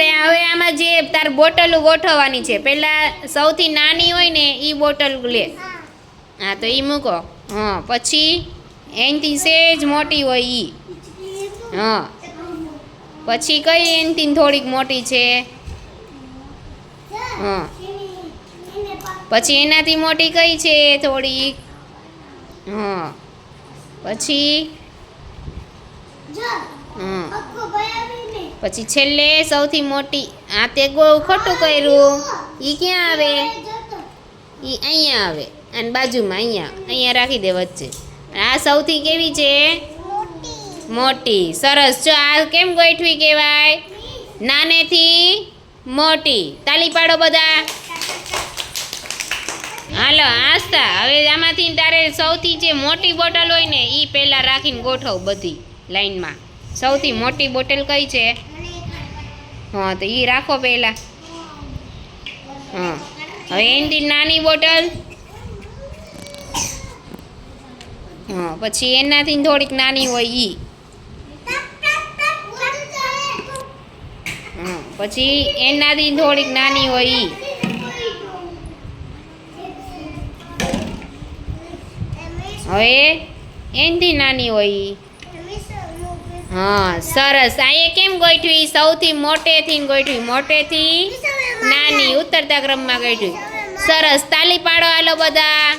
આપણે હવે આમાં જે તાર બોટલ ગોઠવવાની છે પહેલા સૌથી નાની હોય ને એ બોટલ લે. હા, તો એ મૂકો. હા, પછી એનથી સેજ મોટી હોય એ હા. પછી કઈ એનથી થોડીક મોટી છે? હા. પછી એનાથી મોટી કઈ છે થોડીક? હા. પછી પછી છેલ્લે સૌથી મોટી આ તે ગોળ ખોટું કર્યું. એ ક્યાં આવે? એ અહીંયા આવે. અને બાજુમાં અહીંયા અહીંયા રાખી દે વચ્ચે. આ સૌથી કેવી છે? મોટી. સરસ. જો આ કેમ ગોઠવી કહેવાય? નાનેથી મોટી. તાલી પાડો બધા. હાલો આસ્તા હવે આમાંથી તારે સૌથી જે મોટી બોટલ હોય ને એ પહેલાં રાખીને ગોઠવ બધી લાઈનમાં. સૌથી મોટી બોટલ કઈ છે? હા, તો એ રાખો પહેલાં. હા. હવે એની નાની બોટલ. હા, પછી એનાથી થોડીક નાની હોય હા, પછી એનાથી થોડીક નાની હોય ઈ. હવે એનાથી નાની હોય હા, સરસ. આ કેમ ગોઠવી? સૌથી મોટેથી ગોઠવી. મોટેથી નાની ઉતરતા ક્રમમાં ગોઠવી. સરસ. તાલી પાડો આલો બધા.